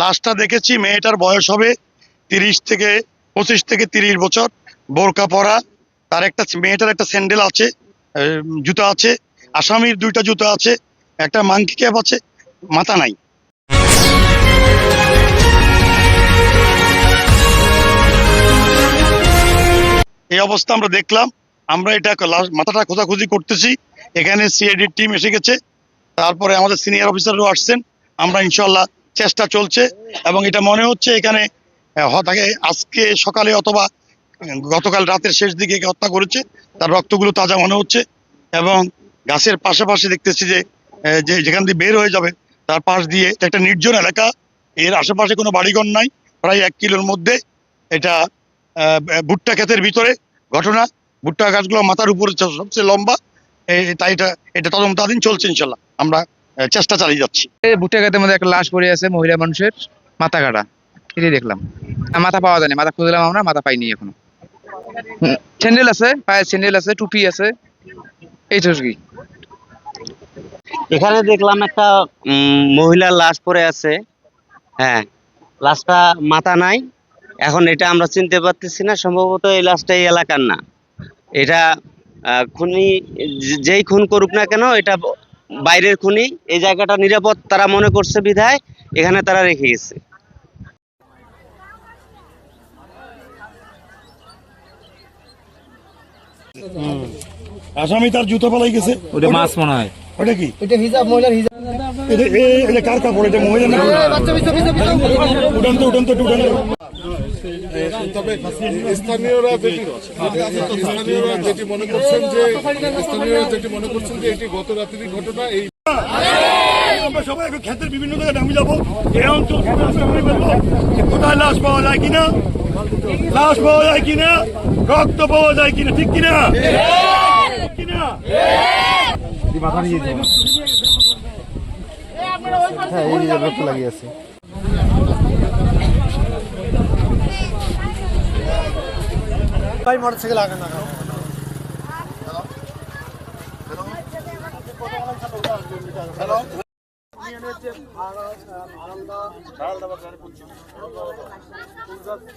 লাশটা দেখেছি, মেয়েটার বয়স হবে তিরিশ থেকে পঁচিশ থেকে তিরিশ বছর, বোরকা পরা, তার একটা মেয়েটার একটা স্যান্ডেল আছে জুতা আছে, আসামির দুইটা জুতা আছে, একটা মাংকি ক্যাপ আছে, মাথা নাই। এই অবস্থা আমরা দেখলাম, আমরা এটা মাথাটা খোঁজাখুঁজি করতেছি, এখানে সিআইডির টিম এসে গেছে, তারপরে আমাদের সিনিয়র অফিসারও আসছেন, আমরা ইনশাল্লাহ চেষ্টা চলছে এবং এটা মনে হচ্ছে এখানে তাকে আজকে সকালে অথবা গতকাল রাতের শেষ দিকে হত্যা করেছে, তার রক্তগুলো তাজা মনে হচ্ছে এবং গাছের পাশাপাশি দেখতেছি যে যেখান দিয়ে বের হয়ে যাবে তার পাশ দিয়ে একটা নির্জন এলাকা, এর আশেপাশে কোনো বাড়িঘর নাই, প্রায় এক কিলোর মধ্যে এটা ভুট্টা ক্ষেতের ভিতরে ঘটনা, ভুট্টা গাছগুলো মাথার উপরে সবচেয়ে লম্বা তাই এটা এটা তদন্তাধীন চলছে ইনশাল্লাহ, আমরা চেষ্টা চালিয়ে যাচ্ছি। এই ভুট্টা গাছের মধ্যে একটা লাশ পড়ে আছে মহিলা মানুষের মাথা কাটা এটাই দেখলাম। মাথা পাওয়া যায়নি মাথা খুঁজলাম আমরা মাথা পাইনি এখনও। স্যান্ডেল আছে পায়ের স্যান্ডেল আছে টুপি আছে। এই তো কি। এখানে দেখলাম একটা উম, মহিলার লাশ পড়ে আছে। হ্যাঁ লাশটা মাথা নাই। এখন এটা আমরা চিনতে পারতেছি না সম্ভবত এই লাশটা এই এলাকার না। এটা আহ, খুনি যেই খুন করুক না কেন এটা বাইরের খুনি এই জায়গাটা নিরাপদ তারা মনে করছে বিধায় এখানে তারা রেখে গেছে। আসামি তার জুতো পালাই গেছে। ওটা মাছ মনে হয়। ওটা কি? এটা হিজাব মহিলার হিজাব। এটা এটা কার কাপড়? এটা মহিলা না উঠান তো উঠান তো তো। তবে স্থানীয়রা যেটি স্থানীয়রা যেটি মনে করছেন যে স্থানীয়রা যেটি মনে করছেন যে এটি গত রাত্রির ঘটনা এই আমরা সবাই এখন ক্ষেতের বিভিন্ন জায়গায় নামে যাব। এই অঞ্চল যে কোথায় লাশ পাওয়া যায় কিনা? লাশ পাওয়া যায় কিনা? রক্ত পাওয়া যায় কিনা? ঠিক কিনা? ঠিক কিনা? ভাই মোটরসাইকেল আগে না